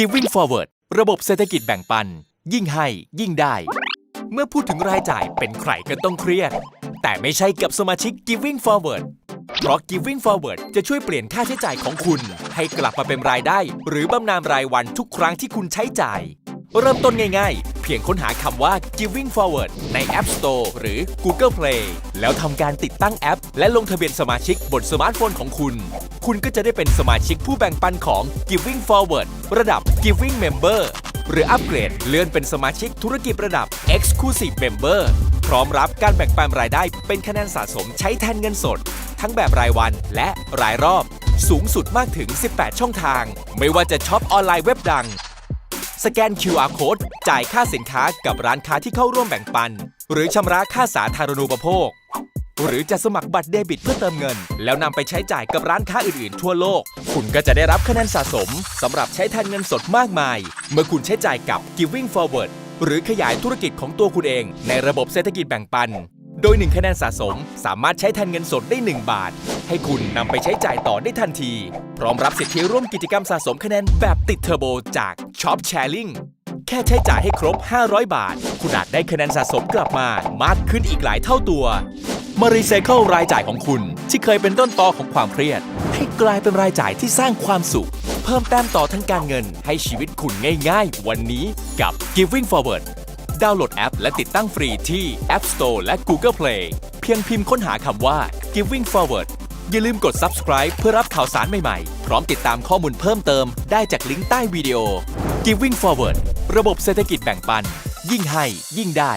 Giving Forward ระบบเศรษฐกิจแบ่งปัน ยิ่งให้ยิ่งได้ เมื่อพูดถึงรายจ่ายเป็นใครก็ต้องเครียด แต่ไม่ใช่กับสมาชิก Giving Forward เพราะ Giving Forward จะช่วยเปลี่ยนค่าใช้จ่ายของคุณ ให้กลับมาเป็นรายได้ หรือบำนาญรายวันทุกครั้งที่คุณใช้จ่าย เริ่มต้นง่ายๆ เพียงค้นหาคำว่า Giving Forward ใน App Store หรือ Google Play แล้วทำการติดตั้งแอป และลงทะเบียนสมาชิกบนสมาร์ทโฟนของคุณ คุณก็จะได้เป็นสมาชิกผู้แบ่งปันของ Giving Forward ระดับ Giving Member หรืออัปเกรดเลื่อนเป็นสมาชิกธุรกิจระดับ Exclusive Member พร้อมรับการแบ่งปันรายได้เป็นคะแนนสะสมใช้แทนเงินสด ทั้งแบบรายวันและรายรอบ สูงสุดมากถึง 18 ช่องทาง ไม่ว่าจะช็อปออนไลน์เว็บดัง สแกน QR Code จ่ายค่าสินค้ากับร้านค้าที่เข้าร่วมแบ่งปัน หรือชำระค่าสาธารณูปโภค หรือจะสมัครบัตรเดบิตเพื่อเติมเงิน แล้วนำไปใช้จ่ายกับร้านค้าอื่นๆ ทั่วโลก คุณก็จะได้รับคะแนนสะสมสำหรับใช้แทนเงินสดมากมาย เมื่อคุณใช้จ่ายกับ Giving Forward หรือขยายธุรกิจของตัวคุณเอง ในระบบเศรษฐกิจแบ่งปัน โดย 1 คะแนนสะสม สามารถใช้แทนเงินสดได้ 1 บาท ให้คุณนำไปใช้จ่ายต่อได้ทันที พร้อมรับสิทธิร่วมกิจกรรมสะสมคะแนนแบบติดเทอร์โบจาก Shop Sharing แค่ใช้จ่ายให้ครบ 500 บาท คุณอาจได้คะแนนสะสมกลับมามากขึ้นอีกหลายเท่าตัว มารีไซเคิลรายจ่ายของคุณ ที่เคยเป็นต้นตอของความเครียด ให้กลายเป็นรายจ่ายที่สร้างความสุข เพิ่มแต้มต่อทั้งการเงิน ให้ชีวิตคุณง่าย ๆ วันนี้กับ Giving Forward ดาวน์โหลดแอปและติดตั้งฟรีที่ App Store และ Google Play เพียงพิมพ์ค้นหาคำว่า Giving Forward อย่าลืมกด subscribe เพื่อรับข่าวสารใหม่ๆ พร้อมติดตามข้อมูลเพิ่มเติมได้จากลิงก์ใต้วิดีโอ Giving Forward ระบบเศรษฐกิจแบ่งปัน ยิ่งให้ยิ่งได้